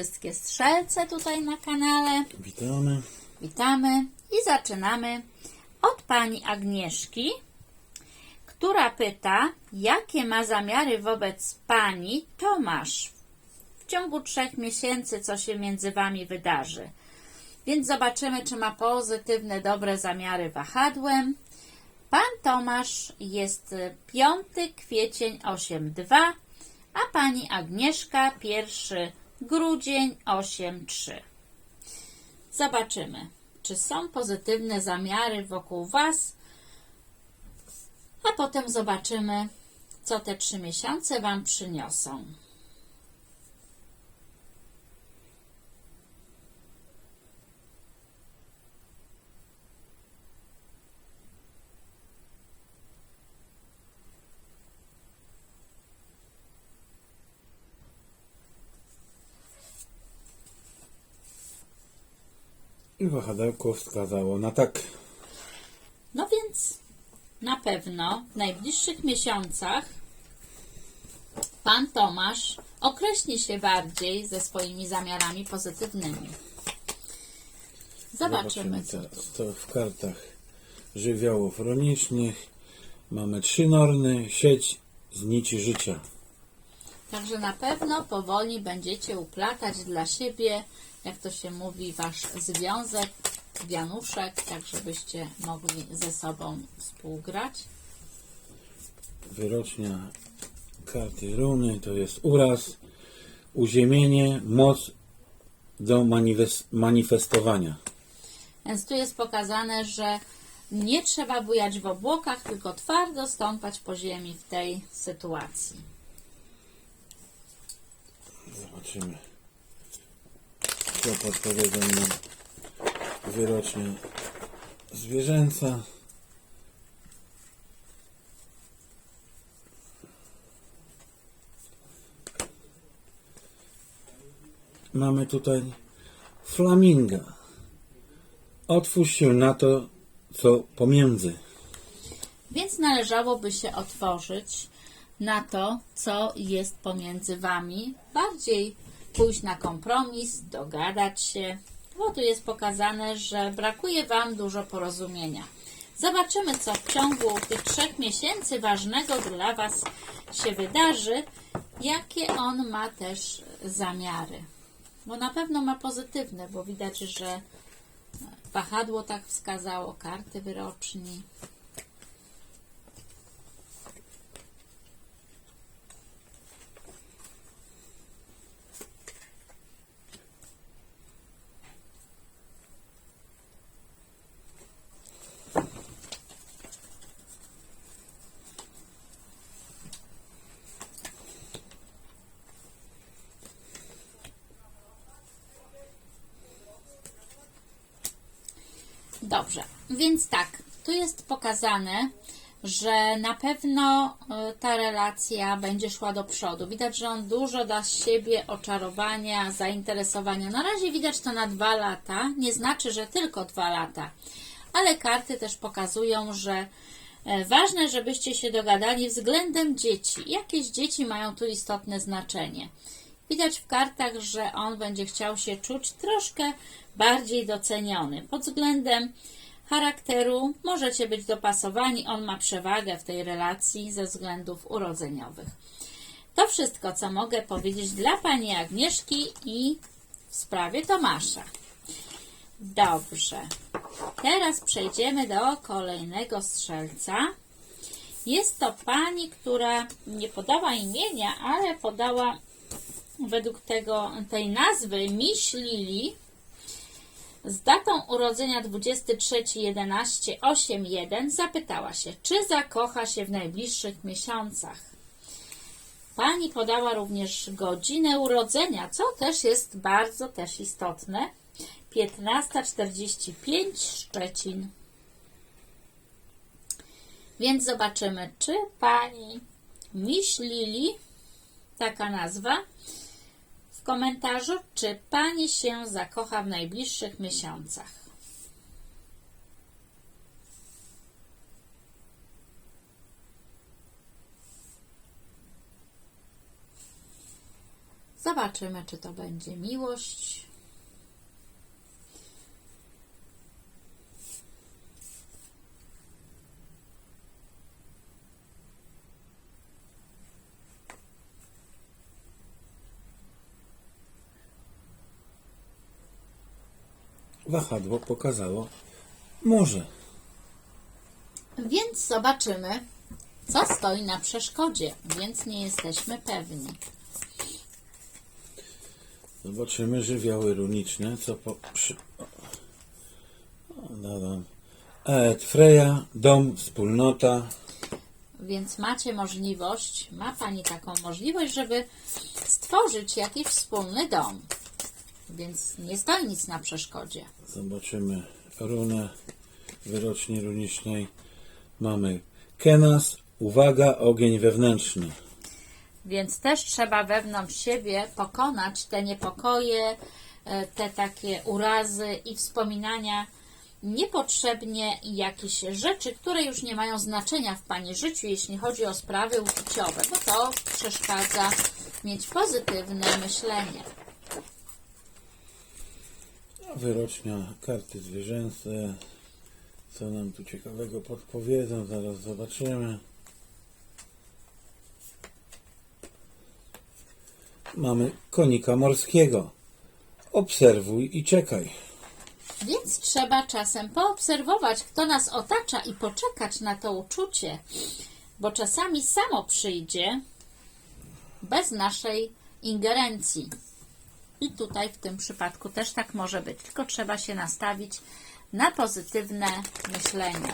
Wszystkie strzelce tutaj na kanale. Witamy. Witamy i zaczynamy od pani Agnieszki, która pyta, jakie ma zamiary wobec pani Tomasz w ciągu trzech miesięcy, co się między wami wydarzy. Więc zobaczymy, czy ma pozytywne, dobre zamiary wahadłem. Pan Tomasz jest y, 5 kwiecień 8.2, a pani Agnieszka 1 grudzień 8.3. Zobaczymy, czy są pozytywne zamiary wokół Was, a potem zobaczymy, co te trzy miesiące Wam przyniosą. I wahadełko wskazało na tak. No więc na pewno w najbliższych miesiącach Pan Tomasz określi się bardziej ze swoimi zamiarami pozytywnymi. Zobaczymy, co tu. To w kartach żywiołów rolniczych mamy trzy norny, sieć z nici życia. Także na pewno powoli będziecie uplatać dla siebie, jak to się mówi, wasz związek, wianuszek, tak żebyście mogli ze sobą współgrać. Wyrocznia karty runy to jest uraz, uziemienie, moc do manifes- manifestowania. Więc tu jest pokazane, że nie trzeba bujać w obłokach, tylko twardo stąpać po ziemi w tej sytuacji. Zobaczymy, co podpowiedzą nam wyrocznie zwierzęca. Mamy tutaj flaminga. Otwórz się na to, co pomiędzy. Więc należałoby się otworzyć na to, co jest pomiędzy wami, bardziej pójść na kompromis, dogadać się, bo tu jest pokazane, że brakuje wam dużo porozumienia. Zobaczymy, co w ciągu tych trzech miesięcy ważnego dla was się wydarzy, jakie on ma też zamiary. Bo na pewno ma pozytywne, bo widać, że wahadło tak wskazało, karty wyroczni. Dobrze, więc tak, tu jest pokazane, że na pewno y, ta relacja będzie szła do przodu. Widać, że on dużo da z siebie oczarowania, zainteresowania. Na razie widać to na dwa lata, nie znaczy, że tylko dwa lata, ale karty też pokazują, że e, ważne, żebyście się dogadali względem dzieci. Jakieś dzieci mają tu istotne znaczenie. Widać w kartach, że on będzie chciał się czuć troszkę bardziej doceniony. Pod względem charakteru możecie być dopasowani. On ma przewagę w tej relacji ze względów urodzeniowych. To wszystko, co mogę powiedzieć dla pani Agnieszki i w sprawie Tomasza. Dobrze. Teraz przejdziemy do kolejnego strzelca. Jest to pani, która nie podała imienia, ale podała według tego, tej nazwy Miś Lili z datą urodzenia 23.11.81 zapytała się, czy zakocha się w najbliższych miesiącach. Pani podała również godzinę urodzenia, co też jest bardzo też istotne. 15.45 Szczecin. Więc zobaczymy, czy pani Miś Lili, taka nazwa, w komentarzu, czy pani się zakocha w najbliższych miesiącach. Zobaczymy, czy to będzie miłość. Wahadło pokazało morze. Więc zobaczymy, co stoi na przeszkodzie, więc nie jesteśmy pewni. Zobaczymy żywioły runiczne, co po... Przy... Dodam. Dom, wspólnota. Więc macie możliwość, ma Pani taką możliwość, żeby stworzyć jakiś wspólny dom. Więc nie stoi nic na przeszkodzie. Zobaczymy runę wyroczni runicznej. Mamy Kenas, uwaga, ogień wewnętrzny. Więc też trzeba wewnątrz siebie pokonać te niepokoje, e, te takie urazy i wspominania niepotrzebnie jakieś rzeczy, które już nie mają znaczenia w Pani życiu, jeśli chodzi o sprawy uczuciowe, bo to przeszkadza mieć pozytywne myślenie. Wyrocznia karty zwierzęce. Co nam tu ciekawego podpowiedzą, zaraz zobaczymy. Mamy konika morskiego. Obserwuj i czekaj. Więc trzeba czasem poobserwować, kto nas otacza i poczekać na to uczucie, bo czasami samo przyjdzie bez naszej ingerencji. I tutaj w tym przypadku też tak może być, tylko trzeba się nastawić na pozytywne myślenie.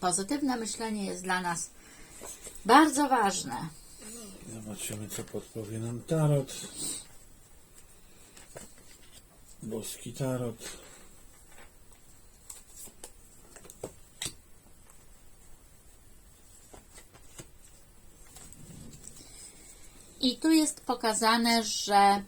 Pozytywne myślenie jest dla nas bardzo ważne. Zobaczymy, co podpowie nam tarot. Boski tarot. I tu jest pokazane, że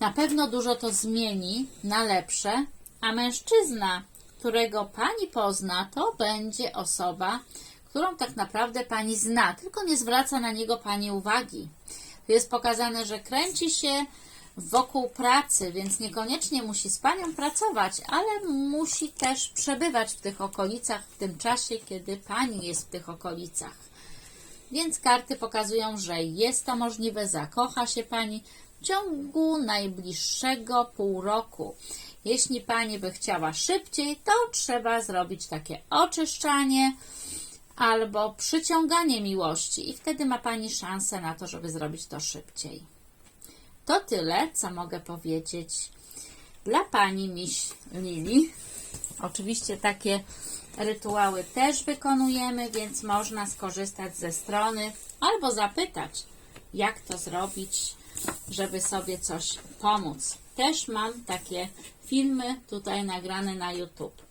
na pewno dużo to zmieni na lepsze, a mężczyzna, którego pani pozna, to będzie osoba, którą tak naprawdę pani zna, tylko nie zwraca na niego pani uwagi. Tu jest pokazane, że kręci się wokół pracy, więc niekoniecznie musi z panią pracować, ale musi też przebywać w tych okolicach w tym czasie, kiedy pani jest w tych okolicach. Więc karty pokazują, że jest to możliwe, zakocha się Pani w ciągu najbliższego pół roku. Jeśli Pani by chciała szybciej, to trzeba zrobić takie oczyszczanie albo przyciąganie miłości i wtedy ma Pani szansę na to, żeby zrobić to szybciej. To tyle, co mogę powiedzieć dla Pani Miś Lili. Oczywiście takie rytuały też wykonujemy, więc można skorzystać ze strony albo zapytać, jak to zrobić, żeby sobie coś pomóc. Też mam takie filmy tutaj nagrane na YouTube.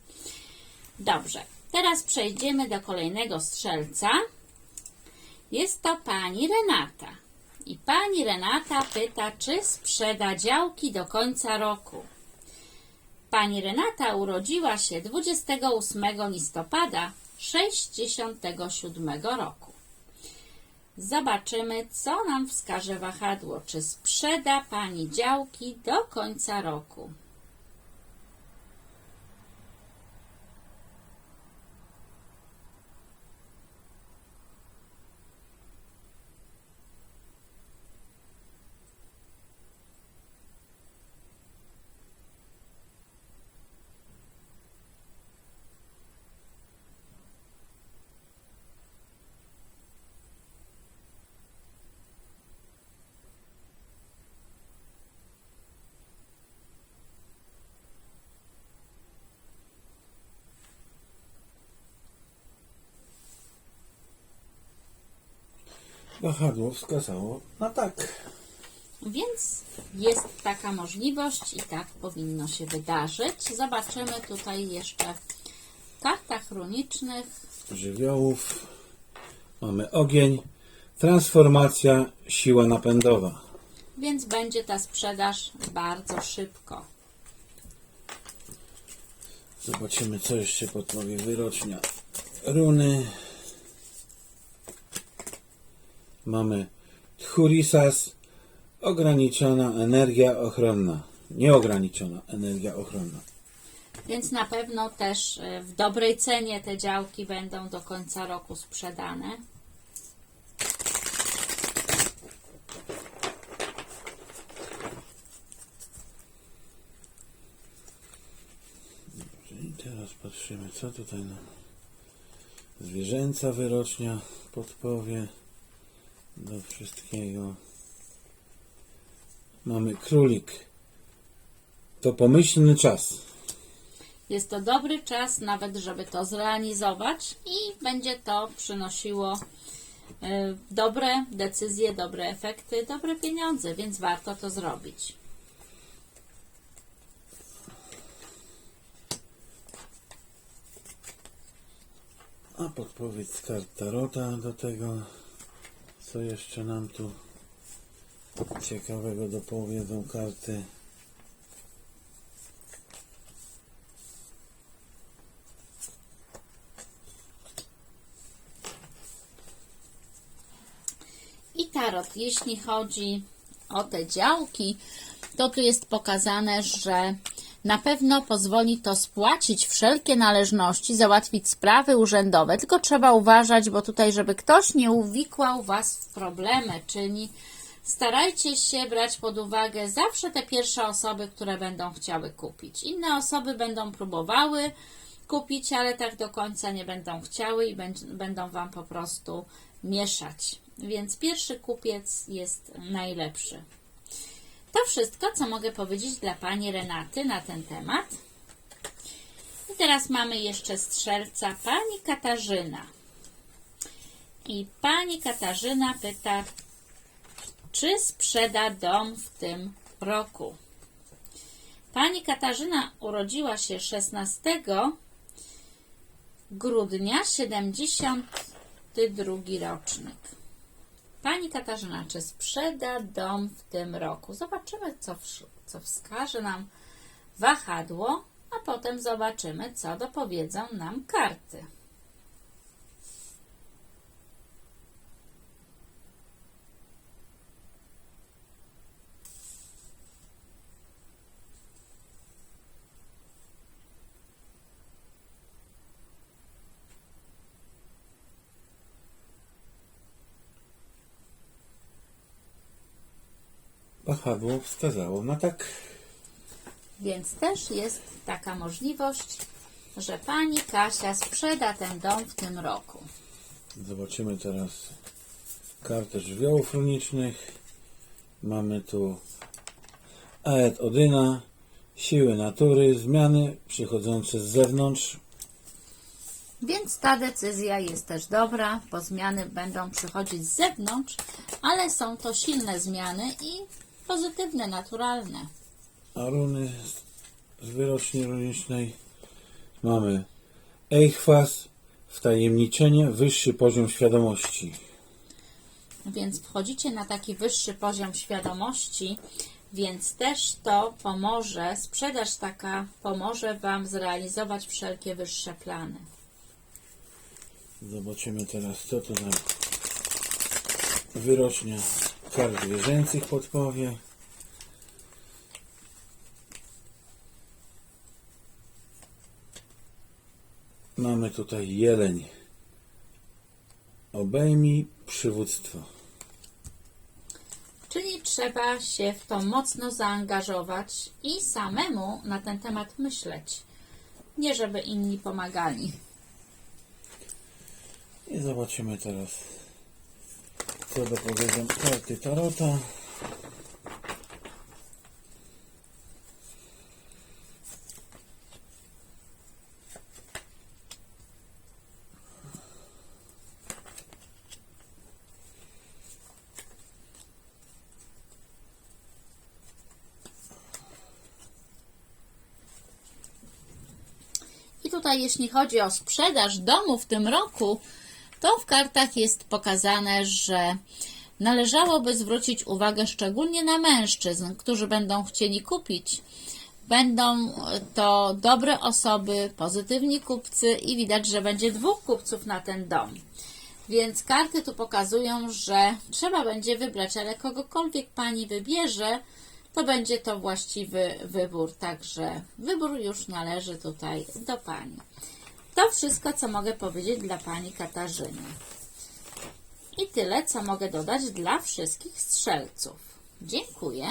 Dobrze, teraz przejdziemy do kolejnego strzelca. Jest to pani Renata. I pani Renata pyta, czy sprzeda działki do końca roku. Pani Renata urodziła się 28 listopada 67 roku. Zobaczymy, co nam wskaże wahadło. Czy sprzeda Pani działki do końca roku? Wahadło wskazało na tak. Więc jest taka możliwość i tak powinno się wydarzyć. Zobaczymy tutaj jeszcze w kartach runicznych. Żywiołów. Mamy ogień. Transformacja, siła napędowa. Więc będzie ta sprzedaż bardzo szybko. Zobaczymy, co jeszcze podpowie wyrocznia. Runy. Mamy Tchurisas, ograniczona energia ochronna. Nieograniczona energia ochronna. Więc na pewno też y, w dobrej cenie te działki będą do końca roku sprzedane. Teraz patrzymy, co tutaj nam zwierzęca wyrocznia podpowie do wszystkiego. Mamy królik. To pomyślny czas. Jest to dobry czas nawet, żeby to zrealizować i będzie to przynosiło y, dobre decyzje, dobre efekty, dobre pieniądze, więc warto to zrobić. A podpowiedź z kart Tarota do tego, co jeszcze nam tu ciekawego dopowiedzą karty. I tarot, jeśli chodzi o te działki, to tu jest pokazane, że na pewno pozwoli to spłacić wszelkie należności, załatwić sprawy urzędowe, tylko trzeba uważać, bo tutaj, żeby ktoś nie uwikłał Was w problemy, czyli starajcie się brać pod uwagę zawsze te pierwsze osoby, które będą chciały kupić. Inne osoby będą próbowały kupić, ale tak do końca nie będą chciały i będ- będą Wam po prostu mieszać. Więc pierwszy kupiec jest najlepszy. To wszystko, co mogę powiedzieć dla Pani Renaty na ten temat. I teraz mamy jeszcze strzelca Pani Katarzyna. I Pani Katarzyna pyta, czy sprzeda dom w tym roku. Pani Katarzyna urodziła się 16 grudnia 72 rocznik. Pani Katarzyna, czy sprzeda dom w tym roku? Zobaczymy, co, wsz- co wskaże nam wahadło, a potem zobaczymy, co dopowiedzą nam karty. Wahadło wskazało na tak. Więc też jest taka możliwość, że pani Kasia sprzeda ten dom w tym roku. Zobaczymy teraz kartę żywiołów runicznych. Mamy tu Aet Odyna, siły natury, zmiany przychodzące z zewnątrz. Więc ta decyzja jest też dobra, bo zmiany będą przychodzić z zewnątrz, ale są to silne zmiany i pozytywne, naturalne. A runy z- z wyroczni runicznej mamy Eichwas, wtajemniczenie, wyższy poziom świadomości. Więc wchodzicie na taki wyższy poziom świadomości, więc też to pomoże, sprzedaż taka pomoże Wam zrealizować wszelkie wyższe plany. Zobaczymy teraz, co to nam wyrocznia kart zwierzęcych podpowie. Mamy tutaj jeleń. Obejmij przywództwo. Czyli trzeba się w to mocno zaangażować i samemu na ten temat myśleć. Nie żeby inni pomagali. I zobaczymy teraz, co dopowiedzą karty Tarota. Tutaj, jeśli chodzi o sprzedaż domu w tym roku, to w kartach jest pokazane, że należałoby zwrócić uwagę szczególnie na mężczyzn, którzy będą chcieli kupić. Będą to dobre osoby, pozytywni kupcy i widać, że będzie dwóch kupców na ten dom. Więc karty tu pokazują, że trzeba będzie wybrać, ale kogokolwiek Pani wybierze, to będzie to właściwy wybór. Także wybór już należy tutaj do Pani. To wszystko, co mogę powiedzieć dla Pani Katarzyny. I tyle, co mogę dodać dla wszystkich strzelców. Dziękuję.